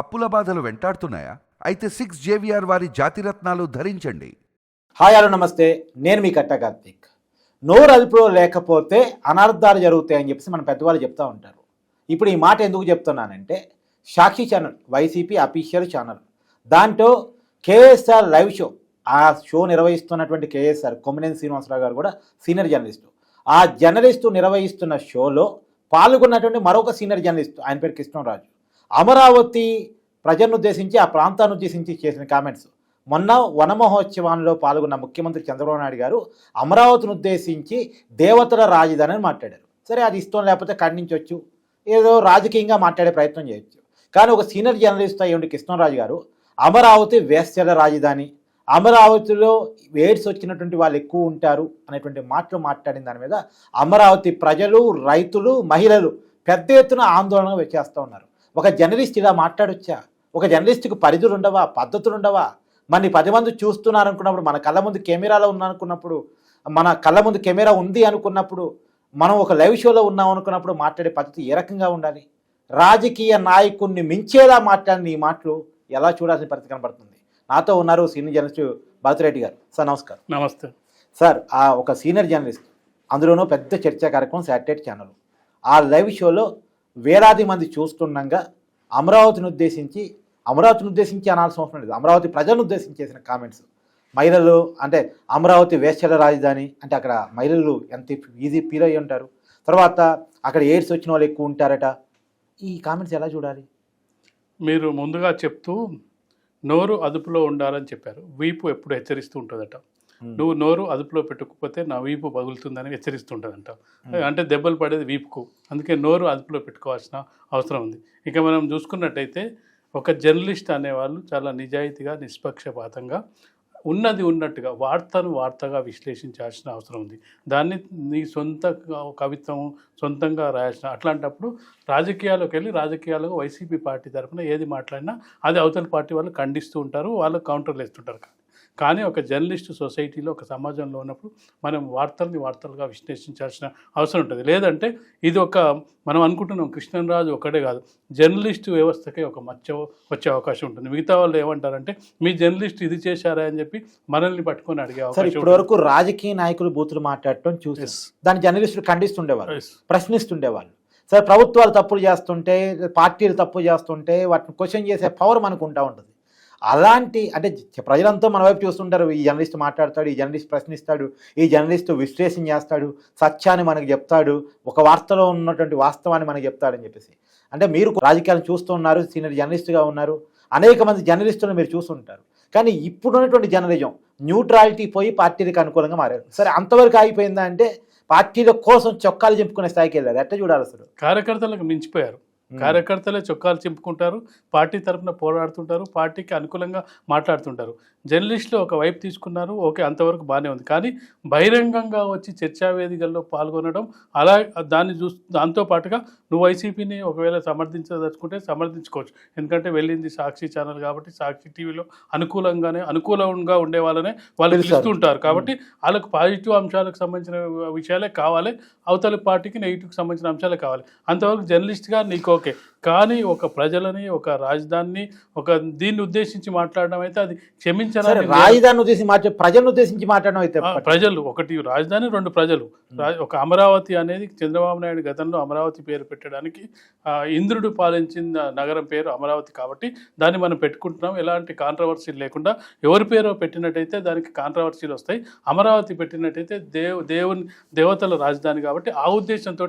అప్పుల బాధలు వెంటాడుతున్నాయా? అయితే సిక్స్ జేవిఆర్ వారి జాతిరత్నాలు ధరించండి. హాయ్ హలో నమస్తే. నేను మీ కట్ట కార్తీక్. నోరు అదుపులో లేకపోతే అనర్థాలు జరుగుతాయని చెప్పేసి మన పెద్దవాళ్ళు చెప్తూ ఉంటారు. ఇప్పుడు ఈ మాట ఎందుకు చెప్తున్నానంటే Sakshi channel YCP official channel. దాంట్లో కేఎస్ఆర్ లైవ్ షో ఆ షో నిర్వహిస్తున్నటువంటి కేఎస్ఆర్ కొమ్మినేని శ్రీనివాసరావు గారు కూడా సీనియర్ జర్నలిస్టు. ఆ జర్నలిస్టు నిర్వహిస్తున్న షోలో పాల్గొన్నటువంటి మరొక సీనియర్ జర్నలిస్ట్ ఆయన పేరు కృష్ణరాజు. అమరావతి ప్రజలను ఉద్దేశించి ఆ ప్రాంతాన్ని ఉద్దేశించి చేసిన కామెంట్స్ మొన్న వనమహోత్సవాల్లో పాల్గొన్న ముఖ్యమంత్రి చంద్రబాబు నాయుడు గారు అమరావతిని ఉద్దేశించి దేవతల రాజధాని అని మాట్లాడారు. సరే అది ఇష్టం లేకపోతే ఖండించవచ్చు ఏదో రాజకీయంగా మాట్లాడే ప్రయత్నం చేయొచ్చు. కానీ ఒక సీనియర్ జర్నలిస్ట్ అయ్యండి కృష్ణరాజు గారు అమరావతి వేస్యల రాజధాని అమరావతిలో ఎయిడ్స్ వచ్చినటువంటి వాళ్ళు ఎక్కువ ఉంటారు అనేటువంటి మాటలు మాట్లాడిన దాని మీద అమరావతి ప్రజలు రైతులు మహిళలు పెద్ద ఎత్తున ఆందోళన వచ్చేస్తూ ఉన్నారు. ఒక జర్నలిస్ట్ ఇలా మాట్లాడొచ్చా? ఒక జర్నలిస్ట్కి పరిధులు ఉండవా? పద్ధతులు ఉండవా మన పది మంది చూస్తున్నారు అనుకున్నప్పుడు మన కళ్ళ ముందు కెమెరాలో ఉన్నానుకున్నప్పుడు మన కళ్ళ ముందు కెమెరా ఉంది అనుకున్నప్పుడు మనం ఒక లైవ్ షోలో ఉన్నాం అనుకున్నప్పుడు మాట్లాడే పద్ధతి ఏ రకంగా ఉండాలి? రాజకీయ నాయకుడిని మించేలా మాట్లాడిన ఈ మాటలు ఎలా చూడాల్సిన పరిస్థితి కనబడుతుంది? నాతో ఉన్నారు సీనియర్ జర్నలిస్ట్ భరతిరెడ్డి గారు. సార్ నమస్కారం. నమస్తే. సార్ ఆ ఒక సీనియర్ జర్నలిస్ట్. అందులోనూ పెద్ద చర్చా కార్యక్రమం శాటిలైట్ ఛానల్. ఆ లైవ్ షోలో వేలాది మంది చూస్తుండగా అమరావతిని ఉద్దేశించి అమరావతిని ఉద్దేశించి అనాల్సిన అవసరం లేదు. అమరావతి ప్రజలను ఉద్దేశించి చేసిన కామెంట్స్ మహిళలు అంటే అమరావతి వేశ్యల రాజధాని అంటే అక్కడ మహిళలు ఎంత ఈజీ ఫీల్ అయ్యి ఉంటారు. తర్వాత అక్కడ ఎయిడ్స్ వచ్చిన వాళ్ళు ఎక్కువ ఉంటారట. ఈ కామెంట్స్ ఎలా చూడాలి? మీరు ముందుగా చెప్తూ నోరు అదుపులో ఉండాలని చెప్పారు. వీపు ఎప్పుడు హెచ్చరిస్తూ ఉంటుందట. నువ్వు నోరు అదుపులో పెట్టుకోకపోతే నా వీపు పగులుతుందని హెచ్చరిస్తుంటుందంట అంటే దెబ్బలు పడేది వీపుకు. అందుకే నోరు అదుపులో పెట్టుకోవాల్సిన అవసరం ఉంది. ఇక మనం చూసుకున్నట్టయితే ఒక జర్నలిస్ట్ అనేవాళ్ళు చాలా నిజాయితీగా నిష్పక్షపాతంగా ఉన్నది ఉన్నట్టుగా వార్తను వార్తగా విశ్లేషించాల్సిన అవసరం ఉంది. దాన్ని నీ సొంత కవిత్వం సొంతంగా రాయాల్సిన అట్లాంటప్పుడు రాజకీయాల్లోకి వెళ్ళి రాజకీయాలకు వైసీపీ పార్టీ తరఫున ఏది మాట్లాడినా అది అవతల పార్టీ వాళ్ళు ఖండిస్తూ ఉంటారు వాళ్ళు కౌంటర్లు వేస్తుంటారు. కానీ ఒక జర్నలిస్ట్ సొసైటీలో ఒక సమాజంలో ఉన్నప్పుడు మనం వార్తల్ని వార్తలుగా విశ్లేషించాల్సిన అవసరం ఉంటుంది. లేదంటే ఇది ఒక మనం అనుకుంటున్నాం కృష్ణరాజు ఒకటే కాదు. జర్నలిస్టు వ్యవస్థకే ఒక మచ్చ వచ్చే అవకాశం ఉంటుంది. మిగతా వాళ్ళు ఏమంటారంటే మీ జర్నలిస్ట్ ఇది చేశారా? అని చెప్పి మనల్ని పట్టుకొని అడిగే అవకాశం ఇప్పటి వరకు రాజకీయ నాయకులు బూతులు మాట్లాడటం చూసి Yes. దాని జర్నలిస్టులు ఖండిస్తుండేవారు Yes. ప్రశ్నిస్తుండేవాళ్ళు. సార్ ప్రభుత్వాలు తప్పులు చేస్తుంటే పార్టీలు తప్పు చేస్తుంటే వాటిని క్వశ్చన్ చేసే పవర్ మనకు ఉంటా ఉంటుంది. అలాంటి అంటే ప్రజలంతా మన వైపు చూస్తుంటారు ఈ జర్నలిస్ట్ మాట్లాడతాడు ఈ జర్నలిస్ట్ ప్రశ్నిస్తాడు ఈ జర్నలిస్ట్ విశ్లేషణ చేస్తాడు సత్యాన్ని మనకు చెప్తాడు ఒక వార్తలో ఉన్నటువంటి వాస్తవాన్ని మనకు చెప్తాడని చెప్పేసి. అంటే మీరు రాజకీయాలను చూస్తున్నారు సీనియర్ జర్నలిస్ట్గా ఉన్నారు అనేక మంది జర్నలిస్టులను మీరు చూస్తుంటారు. కానీ ఇప్పుడు ఉన్నటువంటి జర్నలిజం న్యూట్రాలిటీ పోయి పార్టీలకు అనుకూలంగా మారారు. సరే అంతవరకు ఆగిపోయిందా అంటే పార్టీల కోసం చొక్కాలు చెప్పుకునే స్థాయికి వెళ్ళారు. ఎట్లా చూడాలి అసలు? కార్యకర్తలకు మించిపోయారు. కార్యకర్తలే చొక్కాలు చింపుకుంటారు పార్టీ తరఫున పోరాడుతుంటారు పార్టీకి అనుకూలంగా మాట్లాడుతుంటారు. జర్నలిస్టులు ఒక వైపు తీసుకున్నారు ఓకే అంతవరకు బాగానే ఉంది. కానీ బహిరంగంగా వచ్చి చర్చా వేదికల్లో పాల్గొనడం అలా దాన్ని చూ దాంతో పాటుగా నువ్వు వైసీపీని ఒకవేళ సమర్థించదలుచుకుంటే సమర్థించుకోవచ్చు. ఎందుకంటే వెళ్ళింది సాక్షి ఛానల్ కాబట్టి సాక్షి టీవీలో అనుకూలంగానే అనుకూలంగా ఉండే వాళ్ళనే వాళ్ళు. పిలుస్తుంటారు. కాబట్టి వాళ్ళకు పాజిటివ్ అంశాలకు సంబంధించిన విషయాలే కావాలి అవతల పార్టీకి నెగిటివ్కి సంబంధించిన అంశాలే కావాలి. అంతవరకు జర్నలిస్ట్గా నీకు ఓకే కానీ ఒక ప్రజలని ఒక రాజధానిని ఒక దీన్ని ఉద్దేశించి మాట్లాడడం అయితే అది క్షమించాలని. రాజధాని ఉద్దేశించి మాట్లా ప్రజలను ఉద్దేశించి మాట్లాడడం అయితే ప్రజలు ఒకటి రాజధాని రెండు ప్రజలు. ఒక అమరావతి అనేది చంద్రబాబు నాయుడు గతంలో అమరావతి పేరు పెట్టడానికి ఇంద్రుడు పాలించిన నగరం పేరు అమరావతి కాబట్టి దాన్ని మనం పెట్టుకుంటున్నాం. ఎలాంటి కాంట్రవర్సీ లేకుండా ఎవరి పేరు పెట్టినట్టయితే దానికి కాంట్రవర్సీలు వస్తాయి. అమరావతి పెట్టినట్టయితే దేవ్ దేవుని దేవతల రాజధాని కాబట్టి ఆ ఉద్దేశంతో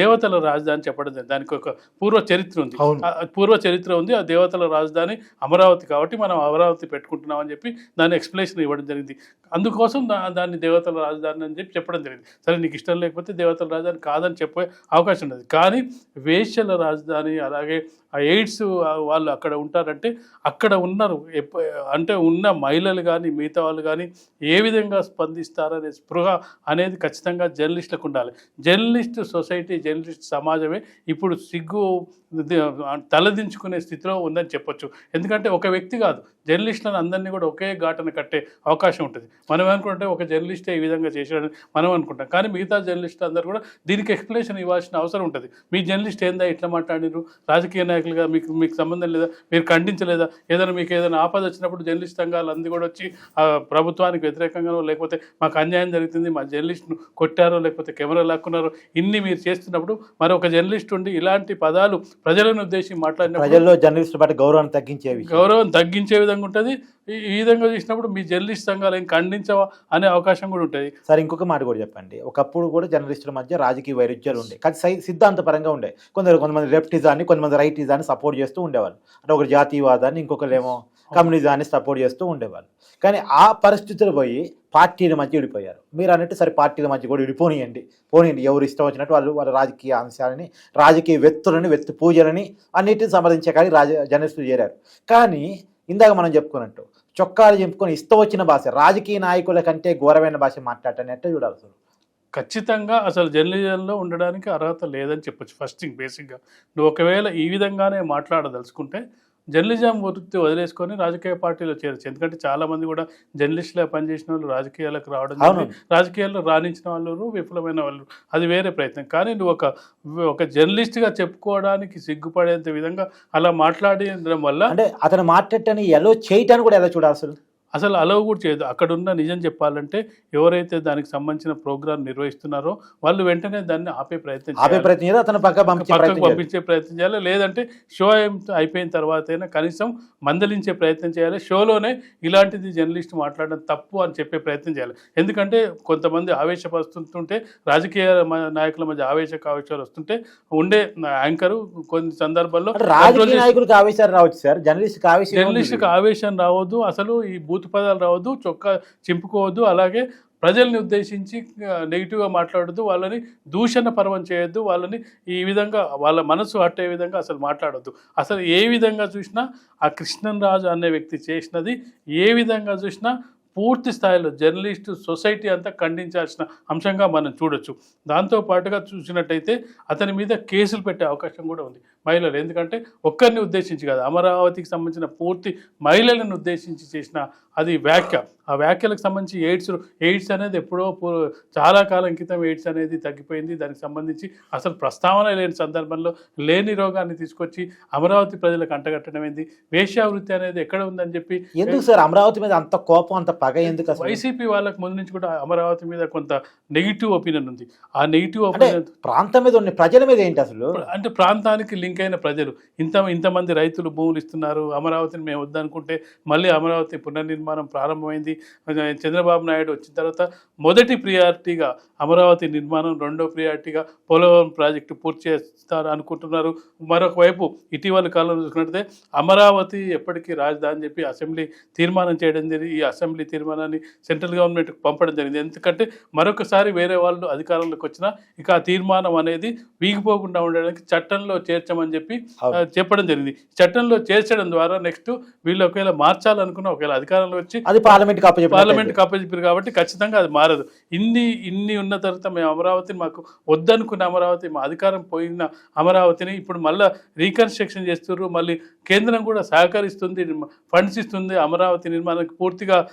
దేవతల రాజధాని చెప్పడం. దానికి ఒక పూర్వ చరిత్ర ఉంది. అవును. ఆ పూర్వ చరిత్ర ఉంది. ఆ దేవతల రాజధాని అమరావతి కాబట్టి మనం అమరావతి పెట్టుకుంటున్నాం అని చెప్పి దాని ఎక్స్ప్లెనేషన్ ఇవ్వడం జరిగింది. అందుకోసం దాన్ని దేవతల రాజధాని అని చెప్పి చెప్పడం జరిగింది. సరే నీకు ఇష్టం లేకపోతే దేవతల రాజధాని కాదని చెప్పే అవకాశం ఉండదు కానీ వేశ్యల రాజధాని అలాగే ఆ ఎయిడ్స్ వాళ్ళు అక్కడ ఉంటారంటే అక్కడ ఉన్నారు. అంటే ఉన్న మహిళలు కానీ మిగతా వాళ్ళు కానీ ఏ విధంగా స్పందిస్తారనే స్పృహ అనేది ఖచ్చితంగా జర్నలిస్టులకు ఉండాలి. జర్నలిస్ట్ సొసైటీ జర్నలిస్ట్ సమాజమే ఇప్పుడు సిగ్గు తలదించుకునే స్థితిలో ఉందని చెప్పొచ్చు. ఎందుకంటే ఒక వ్యక్తి కాదు. జర్నలిస్టులను అందరినీ కూడా ఒకే ఘాటన కట్టే అవకాశం ఉంటుంది. మనం అనుకుంటే ఒక జర్నలిస్టే ఈ విధంగా చేశాడని మనం అనుకుంటాం. కానీ మిగతా జర్నలిస్టులు అందరూ కూడా దీనికి ఎక్స్ప్లెనేషన్ ఇవ్వాల్సిన అవసరం ఉంటుంది. మీ జర్నలిస్ట్ ఏందా? ఇట్లా మాట్లాడినారు రాజకీయ నాయకులు నాయకులుగా మీకు మీకు సంబంధం లేదా మీరు ఖండించలేదా? ఏదైనా మీకు ఏదైనా ఆపద వచ్చినప్పుడు జర్నలిస్ట్ సంఘాలు అంది కూడా వచ్చి ఆ, ప్రభుత్వానికి వ్యతిరేకంగానో లేకపోతే మాకు అన్యాయం జరుగుతుంది మా జర్నలిస్ట్ను కొట్టారో లేకపోతే కెమెరా లాక్కున్నారో ఇన్ని మీరు చేస్తున్నప్పుడు మరి ఒక జర్నలిస్ట్ ఉండి ఇలాంటి పదాలు ప్రజలను ఉద్దేశించి మాట్లాడినప్పుడు ప్రజల్లో జర్నలిస్టుల పట్ల గౌరవాన్ని తగ్గించే విషయం. గౌరవం తగ్గించే విధంగా ఉంటుంది. ఈ విధంగా చూసినప్పుడు మీ జర్నలిస్ట్ సంఘాలు ఏం ఖండించవా అనే అవకాశం కూడా ఉంటుంది. సరే ఇంకొక మాట కూడా చెప్పండి. ఒకప్పుడు కూడా జర్నలిస్టుల మధ్య రాజకీయ వైరుధ్యాలు ఉండే కానీ సై సిద్ధాంతపరంగా ఉండే. కొందరు కొంతమంది లెఫ్టిజాన్ని కొంతమంది రైటిజాన్ని సపోర్ట్ చేస్తూ ఉండేవాళ్ళు. అంటే ఒకరు జాతీయవాదాన్ని ఇంకొకరు కమ్యూనిజాన్ని సపోర్ట్ చేస్తూ ఉండేవాళ్ళు. కానీ ఆ పరిస్థితులు పోయి పార్టీల మధ్య విడిపోయారు. మీరు అన్నట్టు సరే పార్టీల మధ్య కూడా విడిపోనియండి. పోనీయండి ఎవరు ఇష్టం వచ్చినట్టు వాళ్ళు వాళ్ళ రాజకీయ అంశాలని రాజకీయ వ్యక్తులని వ్యక్తి పూజలని అన్నిటిని సంప్రదించే కానీ రాజ జర్నలిస్టులు చేరారు. కానీ ఇందాక మనం చెప్పుకున్నట్టు చొక్కాలు చెప్పుకొని ఇష్టం వచ్చిన భాష రాజకీయ నాయకుల కంటే ఘోరమైన భాష మాట్లాడటం ఎట్లా చూడాలి ఖచ్చితంగా అసలు జర్నలిజంలో ఉండడానికి అర్హత లేదని చెప్పొచ్చు. ఫస్ట్ థింగ్ బేసిక్గా నువ్వు ఒకవేళ ఈ విధంగానే మాట్లాడదలుచుకుంటే జర్నలిజం వృత్తి వదిలేసుకొని రాజకీయ పార్టీలో చేరచ్చు. ఎందుకంటే చాలా మంది కూడా జర్నలిస్టులుగా పనిచేసిన వాళ్ళు రాజకీయాలకు రావడం. రాజకీయాల్లో రాణించిన వాళ్ళు విఫలమైన వాళ్ళు అది వేరే ప్రయత్నం. కానీ నువ్వు ఒక ఒక జర్నలిస్ట్గా చెప్పుకోవడానికి సిగ్గుపడేంత విధంగా అలా మాట్లాడడం వల్ల అంటే అతను మాట్లాడటాన్ని ఎలా చేయటాన్ని కూడా ఎలా చూడాలి అసలు? అసలు అలవ్ కూడా చేయదు. అక్కడున్న నిజం చెప్పాలంటే ఎవరైతే దానికి సంబంధించిన ప్రోగ్రామ్ నిర్వహిస్తున్నారో వాళ్ళు వెంటనే దాన్ని ఆపే ప్రయత్నం ఆపే. ప్రయత్నం చేయాలి అతను పక్కకు ప్రయత్నం చేయాలి. పంపించే ప్రయత్నం చేయాలి. లేదంటే షో అయిపోయిన తర్వాత అయినా కనీసం మందలించే ప్రయత్నం చేయాలి. షోలోనే ఇలాంటిది జర్నలిస్ట్ మాట్లాడడం తప్పు అని చెప్పే ప్రయత్నం చేయాలి. ఎందుకంటే కొంతమంది ఆవేశపరుస్తుంటే రాజకీయ నాయకుల మధ్య ఆవేశ కావేశాలు వస్తుంటే ఉండే యాంకరు కొన్ని సందర్భాల్లో రాజకీయ నాయకులకు ఆవేశాలు రావచ్చు సార్. జర్నలిస్ట్ ఆవేశం జర్నలిస్ట్కి ఆవేశం రావద్దు. అసలు ఈ బూతు పదాలు రావద్దు చొక్కా చింపుకోవద్దు అలాగే ప్రజల్ని ఉద్దేశించి నెగిటివ్గా మాట్లాడద్దు వాళ్ళని దూషణ పర్వం చేయొద్దు వాళ్ళని ఈ విధంగా వాళ్ళ మనసు అట్టే విధంగా అసలు మాట్లాడొద్దు. అసలు ఏ విధంగా చూసినా ఆ కృష్ణన్ రాజు అనే వ్యక్తి చేసినది ఏ విధంగా చూసినా పూర్తి స్థాయిలో జర్నలిస్టు సొసైటీ అంతా ఖండించాల్సిన అంశంగా మనం చూడొచ్చు. దాంతో పాటుగా చూసినట్టయితే అతని మీద కేసులు పెట్టే అవకాశం కూడా ఉంది. మహిళలు ఎందుకంటే ఒక్కరిని ఉద్దేశించి కాదు అమరావతికి సంబంధించిన పూర్తి మహిళలను ఉద్దేశించి చేసిన అది వ్యాఖ్య. ఆ వ్యాఖ్యలకు సంబంధించి ఎయిడ్స్ ఎయిడ్స్ అనేది ఎప్పుడో చాలా కాలం క్రితం ఎయిడ్స్ అనేది తగ్గిపోయింది. దానికి సంబంధించి అసలు ప్రస్తావన లేని సందర్భంలో లేని రోగాన్ని తీసుకొచ్చి అమరావతి ప్రజలకు అంటగట్టడం ఏంది? వేశ్యావృత్తి అనేది ఎక్కడ ఉందని చెప్పి ఎందుకు సార్? అమరావతి మీద అంత కోపం అంత పగ ఎందుకు వైసీపీ వాళ్ళకి ముందు నుంచి కూడా అమరావతి మీద కొంత నెగిటివ్ ఒపీనియన్ ఉంది. ఆ నెగిటివ్ ఒపీనియన్ ప్రాంతం మీద ఉన్న ప్రజల మీద ఏంటి అసలు? అంటే ప్రాంతానికి లింక్ అయిన ప్రజలు. ఇంత ఇంతమంది రైతులు భూములు ఇస్తున్నారు. అమరావతిని మేము వద్దనుకుంటే మళ్ళీ అమరావతి పునర్నిర్మాణం ప్రారంభమైంది. చంద్రబాబు నాయుడు వచ్చిన తర్వాత మొదటి ప్రియారిటీగా అమరావతి నిర్మాణం రెండో ప్రియారిటీగా పోలవరం ప్రాజెక్టు పూర్తి చేస్తారు అనుకుంటున్నారు. మరొక వైపు ఇటీవల కాలంలో చూసుకున్నట్లయితే అమరావతి ఎప్పటికీ రాజధాని చెప్పి అసెంబ్లీ తీర్మానం చేయడం జరిగింది ఈ అసెంబ్లీ తీర్మానాన్ని సెంట్రల్ గవర్నమెంట్కి పంపడం జరిగింది. ఎందుకంటే మరొకసారి వేరే వాళ్ళు అధికారంలోకి వచ్చినా ఇక ఆ తీర్మానం అనేది వీగిపోకుండా ఉండడానికి చట్టంలో చేర్చమని చెప్పి చెప్పడం జరిగింది. చట్టంలో చేర్చడం ద్వారా నెక్స్ట్ వీళ్ళు ఒకవేళ మార్చాలనుకున్న ఒకవేళ అధికారంలో వచ్చి అది పార్లమెంట్ పార్లమెంట్ అప్పచెప్పారు కాబట్టి ఖచ్చితంగా అది మారదు. ఇన్ని ఇన్ని ఉన్న తర్వాత మేము అమరావతిని మాకు వద్దనుకున్న అమరావతి మా అధికారం పోయిన అమరావతిని ఇప్పుడు మళ్ళీ రీకన్స్ట్రక్షన్ చేస్తున్నారు మళ్ళీ కేంద్రం కూడా సహకరిస్తుంది ఫండ్స్ ఇస్తుంది అమరావతి నిర్మాణానికి పూర్తిగా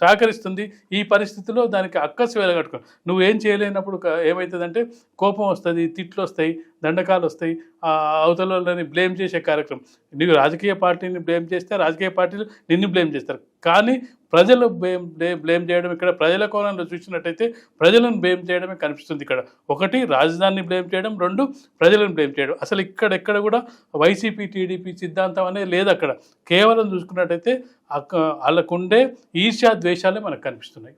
సహకరిస్తుంది. ఈ పరిస్థితిలో దానికి అక్కసు వెలగట్టుకో. నువ్వేం చేయలేనప్పుడు క- ఏమవుతుందంటే కోపం వస్తుంది తిట్లు వస్తాయి దండకాలు వస్తాయి ఆ అవతల వాళ్ళని బ్లేమ్ చేసే కార్యక్రమం. నీవు రాజకీయ పార్టీని బ్లేమ్ చేస్తే రాజకీయ పార్టీలు నిన్ను బ్లేమ్ చేస్తారు. కానీ ప్రజలు బ్లేమ్ బ్లేమ్ చేయడం ఇక్కడ ప్రజల కోణంలో చూసినట్టయితే ప్రజలను బ్లేమ్ చేయడమే కనిపిస్తుంది ఇక్కడ. ఒకటి రాజధానిని బ్లేమ్ చేయడం. రెండు ప్రజలను బ్లేమ్ చేయడం. అసలు ఇక్కడెక్కడ కూడా వైసీపీ టీడీపీ సిద్ధాంతం అనేది లేదు అక్కడ. కేవలం చూసుకున్నట్టయితే అక్క వాళ్ళకుండే ఈర్ష్యా ద్వేషాలే మనకు కనిపిస్తున్నాయి.